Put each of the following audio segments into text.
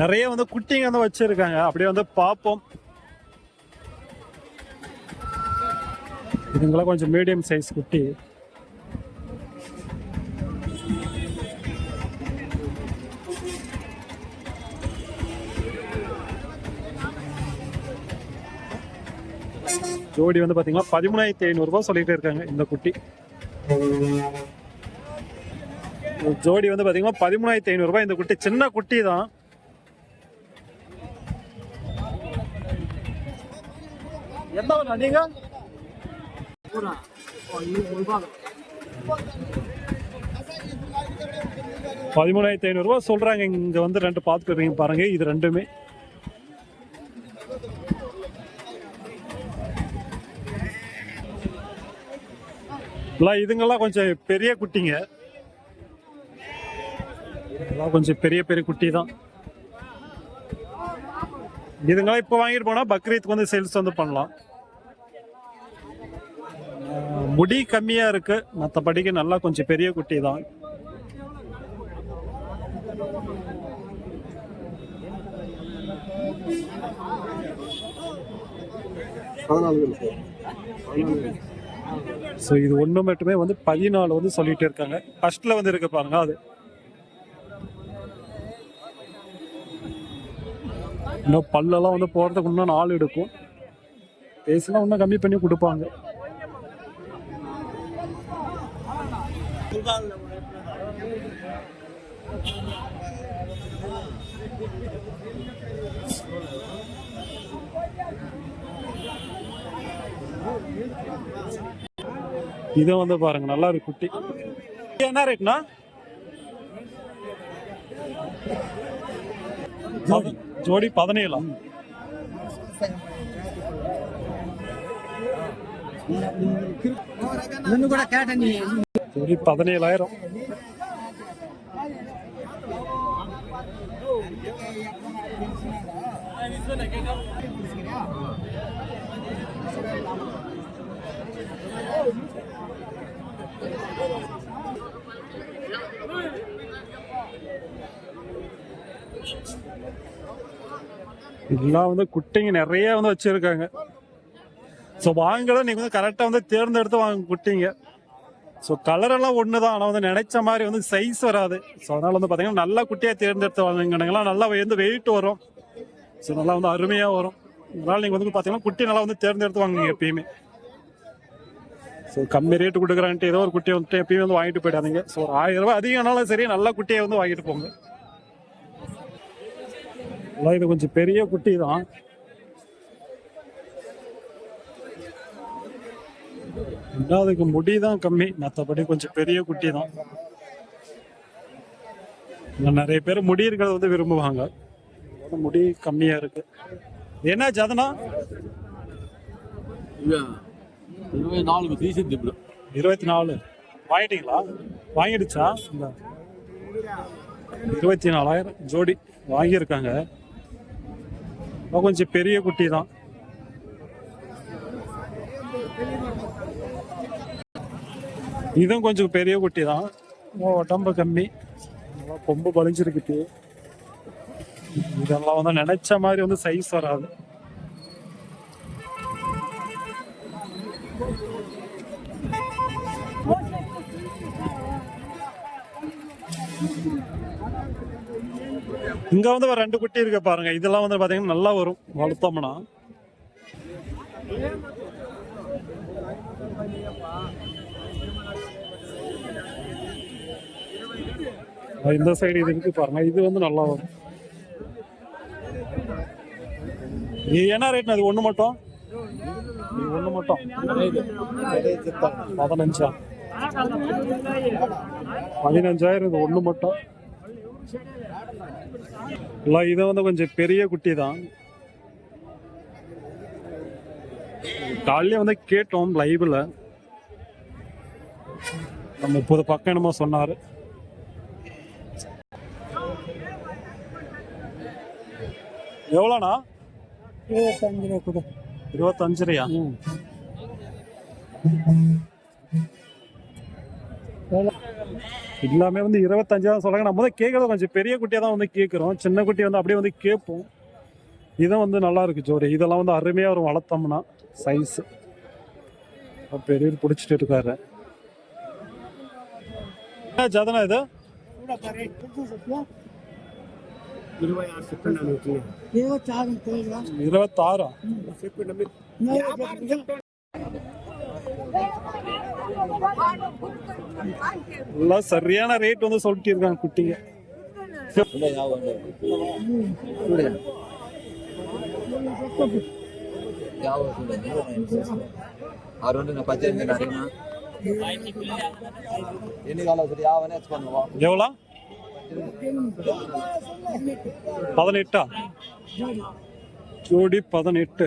நிறைய வந்து குட்டிங்க வந்து வச்சிருக்காங்க. அப்படியே வந்து பார்ப்போம். இதுங்களாம் கொஞ்சம் மீடியம் சைஸ் குட்டி. ஜோடி வந்து பாத்தீங்கன்னா பதிமூணாயிரத்தி ஐநூறு ரூபாய் சொல்லிட்டு இருக்காங்க இந்த குட்டி. ஜோடி வந்து பாத்தீங்கன்னா பதிமூணாயிரத்தி ஐநூறு ரூபாய் இந்த குட்டி. சின்ன குட்டி தான். எந்த ஊர்ல நீங்க? பதிமூணாயிரத்தி ஐநூறு சொல்கிறாங்க சொல்றாங்க. இங்க வந்து ரெண்டு பார்த்துருக்கீங்க பாருங்க. இது ரெண்டுமே. எல்லாம் இதுங்கெல்லாம் கொஞ்சம் பெரிய குட்டிங்க. இதெல்லாம் கொஞ்சம் பெரிய பெரிய குட்டி தான். இதுங்கெல்லாம் இப்போ வாங்கிட்டு போனா பக்ரீத்துக்கு வந்து சேல்ஸ் வந்து பண்ணலாம். முடி கம்மியா இருக்கு. மற்றபடிக்கு நல்லா கொஞ்சம் பெரிய குட்டி தான். ஸோ இது ஒன்று மட்டுமே வந்து பதினாலு வந்து சொல்லிட்டு இருக்காங்க. ஃபர்ஸ்ட்ல வந்து இருக்கு பாருங்க அது. இன்னும் பல்லெல்லாம் வந்து போகிறதுக்கு இன்னும் நாள் எடுக்கும். பேசினா இன்னும் கம்மி பண்ணி கொடுப்பாங்க. இது வந்து பாருங்க நல்லா இருக்கு குட்டி. என்ன ரேட்னா? ಜೋಡಿ ಪದನೇಲ ஜோடி பதினேழாயிரம் Thank you. எல்லாம் வந்து குட்டிங்க நிறைய வந்து வச்சுருக்காங்க. ஸோ வாங்கலாம் நீங்கள் வந்து கரெக்டாக வந்து தேர்ந்தெடுத்து வாங்க குட்டிங்க. ஸோ கலரெல்லாம் ஒன்று தான் ஆனால் வந்து நினைச்ச மாதிரி வந்து சைஸ் வராது. ஸோ அதனால் வந்து பார்த்தீங்கன்னா நல்ல குட்டியாக தேர்ந்தெடுத்து வாங்கினீங்களா நல்லா வந்து வெயிட் வரும். ஸோ நல்லா வந்து அருமையாக வரும். அதனால் நீங்கள் வந்து பார்த்தீங்கன்னா குட்டி நல்லா வந்து தேர்ந்தெடுத்து வாங்குங்க எப்பயுமே. ஸோ கம்மி ரேட்டு கொடுக்குறான்ட்டு ஏதோ ஒரு குட்டியை வந்துட்டு எப்பயுமே வந்து வாங்கிட்டு போயிடாதீங்க. ஸோ ஆயிரம் ரூபாய் அதிகம்னாலும் சரி நல்லா குட்டியை வந்து வாங்கிட்டு போங்க. ஆனால் இது கொஞ்சம் பெரிய குட்டி தான் ரெண்டாவதுக்கு முடி தான் கம்மி. மற்றபடி கொஞ்சம் பெரிய குட்டி தான் நிறைய பேர் முடி இருக்கிறத வந்து விரும்புவாங்க. முடி கம்மியா இருக்கு. என்னாச்சு அதனா? இருபத்தி நாலு தீசன் திப்ளு இருபத்தி நாலு வாங்கிட்டீங்களா? வாங்கிடுச்சா? இருபத்தி நாலாயிரம் ஜோடி வாங்கியிருக்காங்க. கொஞ்சம் பெரிய குட்டி தான். இதுவும் கொஞ்சம் பெரிய குட்டி தான். உடம்பு கம்மி. நல்லா கொம்பு பழிஞ்சிருக்குது இதெல்லாம் வந்து நினைச்ச மாதிரி வந்து சைஸ் வராது. இங்க வந்து ஒரு ரெண்டு குட்டி இருக்கு பாருங்க. இதெல்லாம் வந்து பாத்தீங்கன்னா நல்லா வரும். வளர்த்தோம்னா. இந்த சைடு இது இருக்கு பாருங்க. இது வந்து நல்லா வரும். என்ன ரேட் அது ஒண்ணு மட்டும்? ஒன்று ஒண்ணு மட்டும். பதினஞ்சா? பதினஞ்சாயிரம் இது ஒண்ணு மட்டும். இல்லை இது வந்து கொஞ்சம் பெரிய குட்டி தான் காலையில வந்து கேட்டோம் லைவ்ல நம்ம முப்பது பக்கம் என்னமோ சொன்னாரு. எவ்வளோண்ணா? இருபத்தஞ்சு கொடு இருபத்தஞ்சுலையா எல்லாமே வந்து இருபத்தஞ்சு தான் சொல்கிறாங்க நம்ம தான் கேட்குறது கொஞ்சம் பெரிய குட்டியாக தான் வந்து கேட்குறோம் சின்ன குட்டி வந்து அப்படியே வந்து கேட்போம். இதுவும் வந்து நல்லா இருக்குது ஜோரி இதெல்லாம் வந்து அருமையாக ஒரு வளர்த்தோம்னா சைஸு பெரிய பிடிச்சிட்டு இருக்காரு. என்ன ஜதனா இது? இருபத்தாறா. எல்லாம் சரியான ரேட் வந்து சொல்லிட்டு இருக்காங்க குட்டிங்க. ಅವ್ರು ಒಂದು ಪದ್ಧತಿ எவ்வளோ? பதினெட்டா? ஜோடி பதினெட்டு.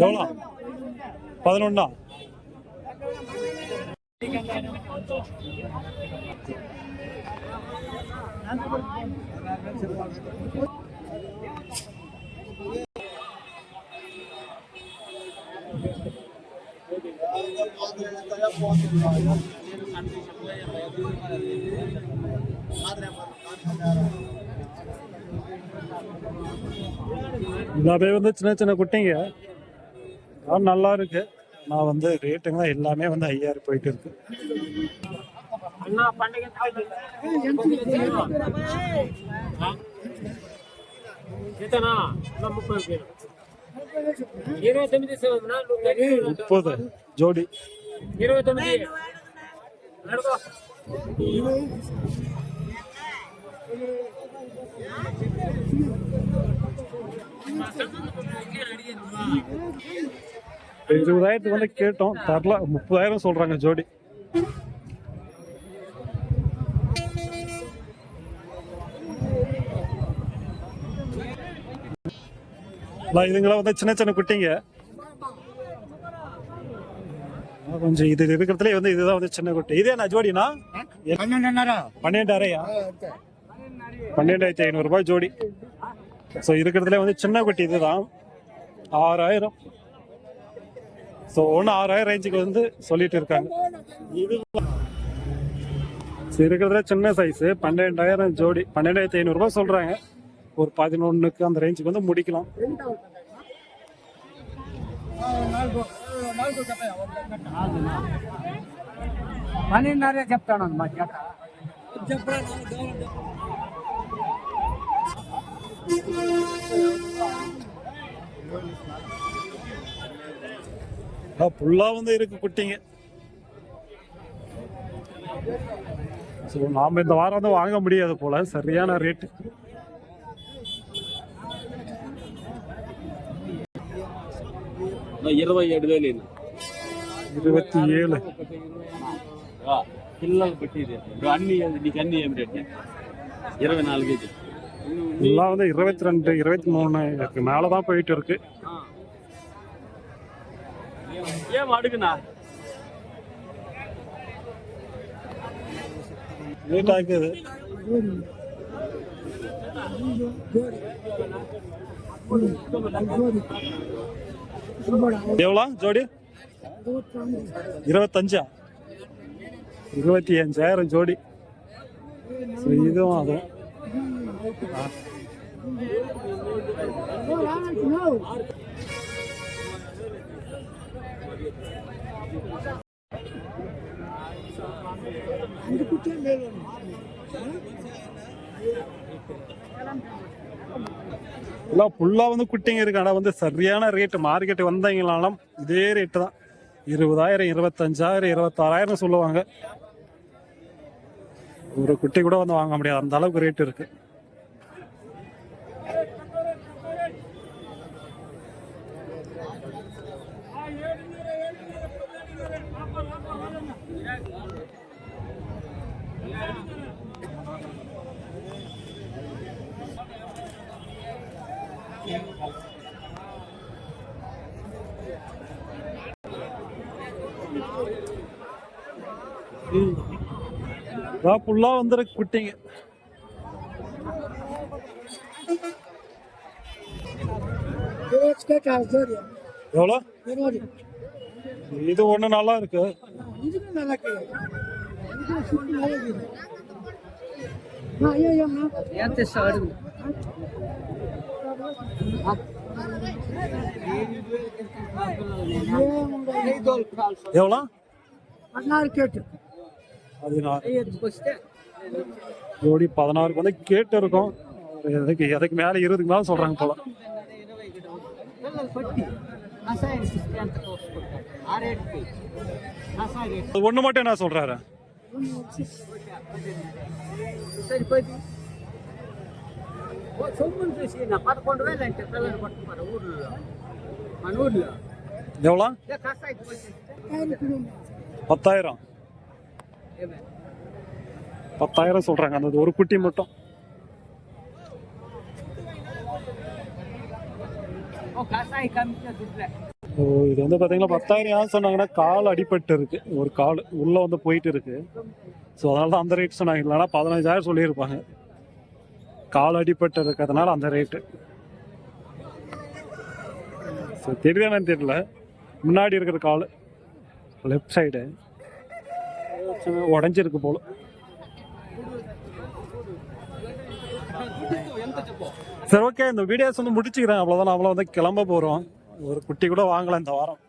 எவ்வளோ? பதினொன்னா? எல்லாமே வந்து சின்ன சின்ன குட்டிங்க. நல்லா இருக்கு. நான் வந்து ரேட்டுங்க எல்லாமே வந்து ஐயாயிரம் போயிட்டு இருக்கு. முப்பது ஜோடி. இருபத்தி தொண்ணூறு இருபதாயிரத்துக்கு வந்து கேட்டோம். தரல. முப்பதாயிரம் சொல்றாங்க ஜோடி. இதுங்களாம் வந்து சின்ன சின்ன குட்டிங்க. கொஞ்சம் இது இருக்கிறதுல வந்து இதுதான் வந்து சின்ன குட்டி. இதே நான் ஜோடினா பன்னெண்டாயிரம் பன்னெண்டாயிரத்தி ஐநூறுரூபா ஜோடி. ஸோ இருக்கிறதுல வந்து சின்ன குட்டி இதுதான் ஆறாயிரம் ஸோ ஒன்று ஆறாயிரம் ரேஞ்சுக்கு வந்து சொல்லிட்டு இருக்காங்க இது so இருக்கிறதுல சின்ன சைஸ் பன்னெண்டாயிரம் ஜோடி பன்னெண்டாயிரத்தி ஐநூறு ரூபாய் சொல்றாங்க ஒரு பதினொன்றுக்கு அந்த ரேஞ்சுக்கு வந்து முடிக்கலாம் పన్నెండున్నర చెప్తాను మా చేత ஃபுல்லாக வந்து இருக்கு குட்டிங்க ஸோ நாம் இந்த வாரம் வந்து வாங்க முடியாது போல சரியான ரேட்டு ఇరవై ఏడు వేలు ఇది. இருபத்தி ஏழு ఆ, పిల్లలు పెట్టిది ఇప్పుడు అన్ని నీకు అన్ని ఏం రేట్ ఇరవై నాలుగు ఇది எல்லாம் வந்து இருபத்தி ரெண்டு இருபத்தி மூணு இதுக்கு மேலே தான் போயிட்டு இருக்கு ஏன் அடுக்குண்ணா லேட் எவ்வளோ? ஜோடி? இருபத்தஞ்சா? இருபத்தி அஞ்சாயிரம் ஜோடி. ஸோ இதுவும் அதுவும் ஆ எல்லாம் ஃபுல்லாக வந்து குட்டிங்க இருக்கு. ஆனால் வந்து சரியான ரேட்டு மார்க்கெட்டு வந்தீங்களாலும் இதே ரேட்டு தான். இருபதாயிரம் இருபத்தஞ்சாயிரம் இருபத்தாறாயிரம் சொல்லுவாங்க. ஒரு குட்டி கூட வந்து வாங்க முடியாது. அந்த அளவுக்கு ரேட் இருக்குது ஃபுல்லா வந்துருக்கு குட்டிங்க. எவ்வளோ? இது ஒண்ணு நல்லா இருக்கு. எவ்வளோ? பதினாறு கேட்டு. பதினாறு. ஜோடி பதினாறுக்கு வந்து கேட்டு இருக்கோம் எதுக்கு எதுக்கு மேலே இருபதுக்கு மேலே சொல்கிறாங்க போல. ஒன்று மட்டும் என்ன சொல்கிறாரு எவ்வளோ? பத்தாயிரம். பத்தாயிரம் சொல்கிறாங்க அந்த ஒரு குட்டி மட்டும். ஓ இது வந்து பார்த்தீங்கன்னா பத்தாயிரம் யார் சொன்னாங்கன்னா கால் அடிபட்டு இருக்கு. ஒரு கால் உள்ளே வந்து போயிட்டு இருக்கு. ஸோ அதனால தான் அந்த ரேட் சொன்னாங்க. இல்லைனா பதினஞ்சாயிரம் சொல்லியிருப்பாங்க. கால் அடிபட்டு இருக்கிறதுனால அந்த ரேட்டு ஸோ தெரியுதானு தெரியல. முன்னாடி இருக்கிற கால். லெஃப்ட் சைடு உடஞ்சிருக்கு போல. சரி ஓகே இந்த வீடியோஸ் வந்து முடிச்சுக்கிறேன். அவ்வளோதான் நம்மள வந்து கிளம்ப போகிறோம் ஒரு குட்டி கூட வாங்கலாம் இந்த வாரம்.